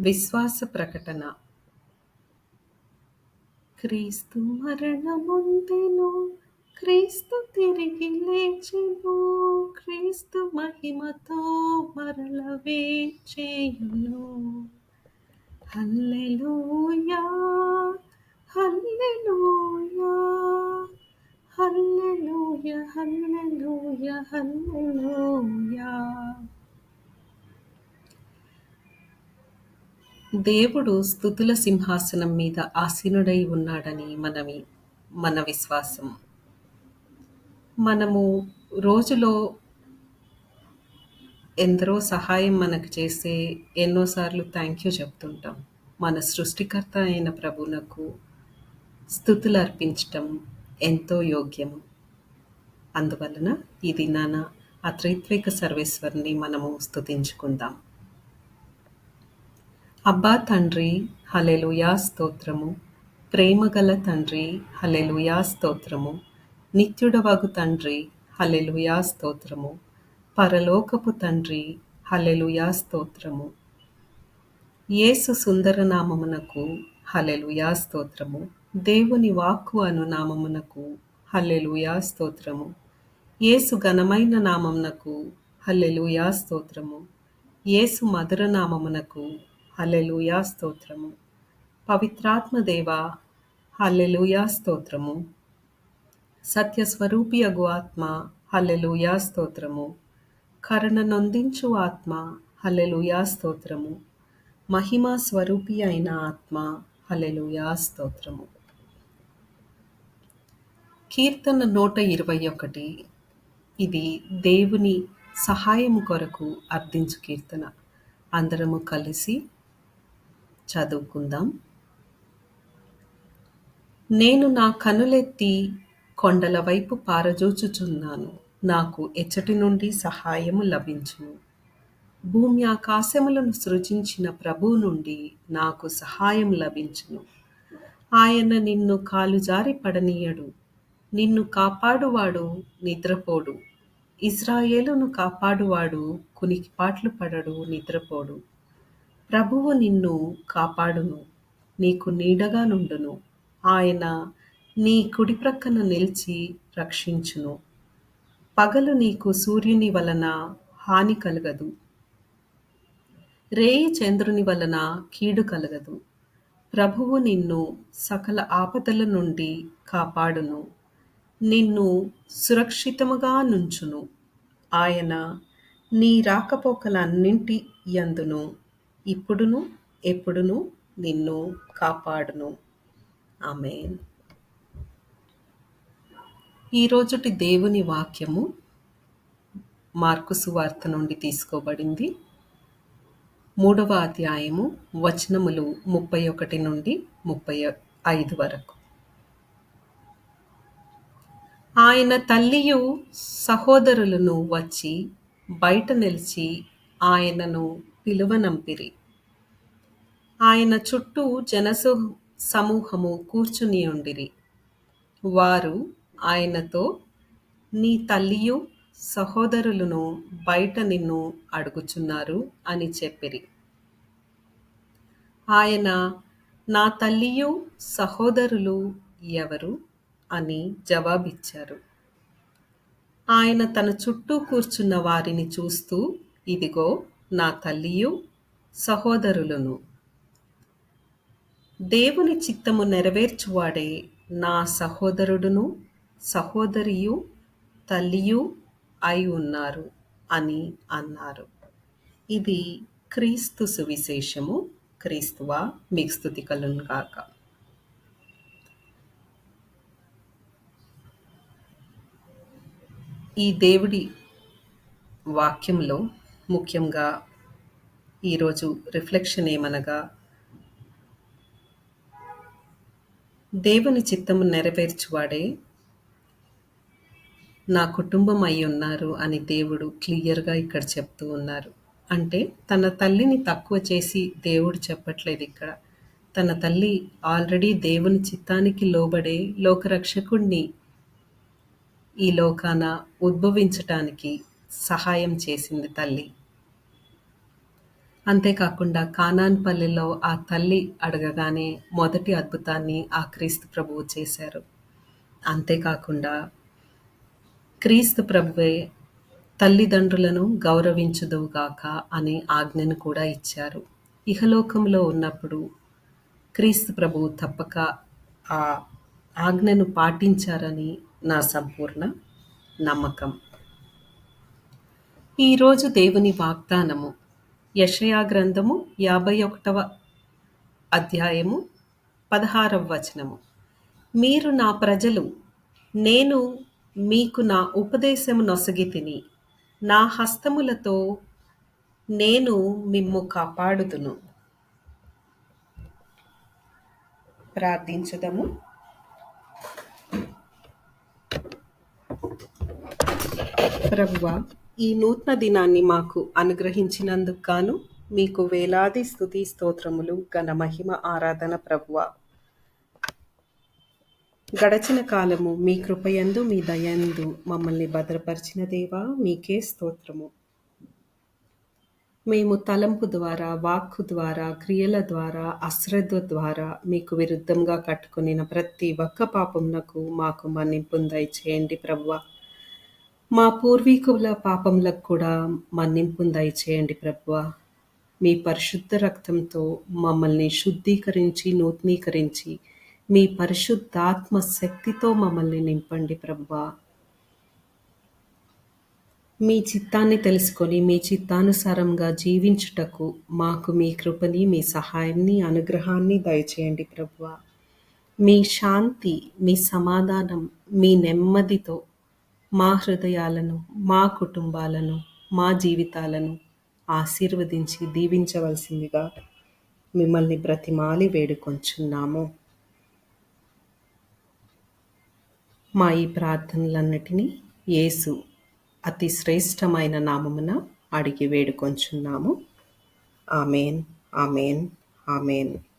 విశ్వాస ప్రకటన. క్రీస్తు మరణముందెను క్రీస్తు తిరిగి లేచెను క్రీస్తు మహిమతో మరల వేచేయును హల్లెలూయా హల్లెలూయా హల్లెలూయా హల్లెలూయా హల్లెలూయా. దేవుడు స్థుతుల సింహాసనం మీద ఆసీనుడై ఉన్నాడని మనవి మన విశ్వాసం. మనము రోజులో ఎందరో సహాయం మనకు చేసే ఎన్నోసార్లు థ్యాంక్ యూ చెప్తుంటాం. మన సృష్టికర్త అయిన ప్రభునకు స్థుతులు అర్పించటం ఎంతో యోగ్యము. అందువలన ఈ దినాన ఆ త్రైత్విక సర్వేశ్వరిని మనము స్తుతించుకుందాం అబ్బా తండ్రి హలెలుయా స్తోత్రము. ప్రేమగల తండ్రి హలెలుయా స్తోత్రము. నిత్యుడవగు తండ్రి హలెలుయా స్తోత్రము. పరలోకపు తండ్రి హలెలుయా స్తోత్రము. యేసు సుందర నామమునకు హలెలుయా స్తోత్రము. దేవుని వాక్కు అను నామమునకు హల్లెలూయా స్తోత్రము. యేసు ఘనమైన నామమునకు హల్లెలూయా స్తోత్రము. యేసు మధుర నామమునకు హల్లెలూయా స్తోత్రము. పవిత్రాత్మదేవ హల్లెలూయా స్తోత్రము. సత్యస్వరూపి అగు ఆత్మ హల్లెలూయా స్తోత్రము. కరుణ నొందించు ఆత్మ హల్లెలూయా స్తోత్రము. మహిమా స్వరూపి అయిన ఆత్మ హల్లెలూయా స్తోత్రము. కీర్తన నూట ఇరవై ఒకటి. ఇది దేవుని సహాయము కొరకు అర్థించు కీర్తన. అందరము కలిసి చదువుకుందాం. నేను నా కనులెత్తి కొండల వైపు పారజూచుచున్నాను. నాకు ఎచ్చటి నుండి సహాయము లభించును. భూమి ఆకాశములను సృజించిన ప్రభువు నుండి నాకు సహాయం లభించును. ఆయన నిన్ను కాలు జారి పడనీయడు. నిన్ను కాపాడువాడు నిద్రపోడు. ఇజ్రాయేలును కాపాడువాడు కునికిపాట్లు పడడు నిద్రపోడు. ప్రభువు నిన్ను కాపాడును నీకు నీడగా నుండును. ఆయన నీ కుడి ప్రక్కన నిలిచి రక్షించును. పగలు నీకు సూర్యుని వలన హాని కలగదు. రేయి చంద్రుని వలన కీడు కలగదు. ప్రభువు నిన్ను సకల ఆపదల నుండి కాపాడును. నిన్ను సురక్షితముగా నుంచును. ఆయన నీ రాకపోకలన్నింటి యందును. ఇప్పుడును ఎప్పుడును నిన్ను కాపాడును. ఆమెన్. ఈరోజుటి దేవుని వాక్యము మార్కు సువార్త నుండి తీసుకోబడింది. మూడవ అధ్యాయము వచనములు ముప్పై ఒకటి నుండి ముప్పై ఐదు వరకు. ఆయన తల్లియు సహోదరులను వచ్చి బయట నిలిచి ఆయనను పిలువనంపిరి. ఆయన చుట్టూ జనసు సమూహము కూర్చుని ఉండిరి వారు ఆయనతో నీ తల్లియు సహోదరులను బయట నిన్ను అడుగుచున్నారు అని చెప్పిరి. ఆయన నా తల్లియు సహోదరులు ఎవరు? అని జవాబిచ్చారు. ఆయన తన చుట్టూ కూర్చున్న వారిని చూస్తూ ఇదిగో నా తల్లియు సహోదరులను. దేవుని చిత్తము నెరవేర్చువాడే నా సహోదరుడును సహోదరియు తల్లియు అయి ఉన్నారు అని అన్నారు. ఇది క్రీస్తు సువిశేషము. క్రీస్తువా మీకు స్థుతి కాక గాక. ఈ దేవుడి వాక్యంలో ముఖ్యంగా ఈరోజు రిఫ్లెక్షన్ ఏమనగా దేవుని చిత్తము నెరవేర్చువాడే నా కుటుంబం అయి ఉన్నారు అని దేవుడు క్లియర్గా ఇక్కడ చెప్తూ ఉన్నారు. అంటే తన తల్లిని తక్కువ చేసి దేవుడు చెప్పట్లేదు ఇక్కడ. తన తల్లి ఆల్రెడీ దేవుని చిత్తానికి లోబడే లోకరక్షకుణ్ణి ఈ లోకాన ఉద్భవించటానికి సహాయం చేసింది తల్లి. అంతేకాకుండా కానాన్పల్లిలో ఆ తల్లి అడగగానే మొదటి అద్భుతాన్ని ఆ క్రీస్తు ప్రభువు చేశారు. అంతేకాకుండా క్రీస్తు ప్రభువే తల్లిదండ్రులను గౌరవించుదువుగాక అనే ఆజ్ఞను కూడా ఇచ్చారు. ఇహలోకంలో ఉన్నప్పుడు క్రీస్తు ప్రభువు తప్పక ఆ ఆజ్ఞను పాటించారని నా సంపూర్ణ నమ్మకం. ఈరోజు దేవుని వాగ్దానము యషయా గ్రంథము యాభై ఒకటవ అధ్యాయము పదహారవ వచనము. మీరు నా ప్రజలు నేను మీకు నా ఉపదేశము నొసగి తిని నా హస్తములతో నేను మిమ్ము కాపాడుదును. ప్రార్థించుదము. ప్రభువా ఈ నూతన దినాన్ని మాకు అనుగ్రహించినందుకు గాను మీకు వేలాది స్థుతి స్తోత్రములు ఘన మహిమ ఆరాధన ప్రభువ. గడచిన కాలము మీ కృపయందు మీ దయందు మమ్మల్ని భద్రపరిచిన దేవా మీకే స్తోత్రము. మేము తలంపు ద్వారా వాక్కు ద్వారా క్రియల ద్వారా అశ్రద్ధ ద్వారా మీకు విరుద్ధంగా కట్టుకునిన ప్రతి ఒక్క పాపమునకు మాకు మన్నింపు దయచేయండి ప్రభువా. మా పూర్వీకుల పాపములకు కూడా మన్నింపును దయచేయండి ప్రభువ. మీ పరిశుద్ధ రక్తంతో మమ్మల్ని శుద్ధీకరించి నూతనీకరించి మీ పరిశుద్ధాత్మ శక్తితో మమ్మల్ని నింపండి ప్రభువా. మీ చిత్తాన్ని తెలుసుకొని మీ చిత్తానుసారంగా జీవించుటకు మాకు మీ కృపని మీ సహాయాన్ని అనుగ్రహాన్ని దయచేయండి ప్రభువ. మీ శాంతి మీ సమాధానం మీ నెమ్మదితో మా హృదయాలను మా కుటుంబాలను మా జీవితాలను ఆశీర్వదించి దీవించవలసిందిగా మిమ్మల్ని బ్రతిమాలి వేడుకొంచున్నాము. మా ఈ ప్రార్థనలన్నిటినీ యేసు అతి శ్రేష్టమైన నామమున అడిగి వేడుకొంచున్నాము. Amen amen amen.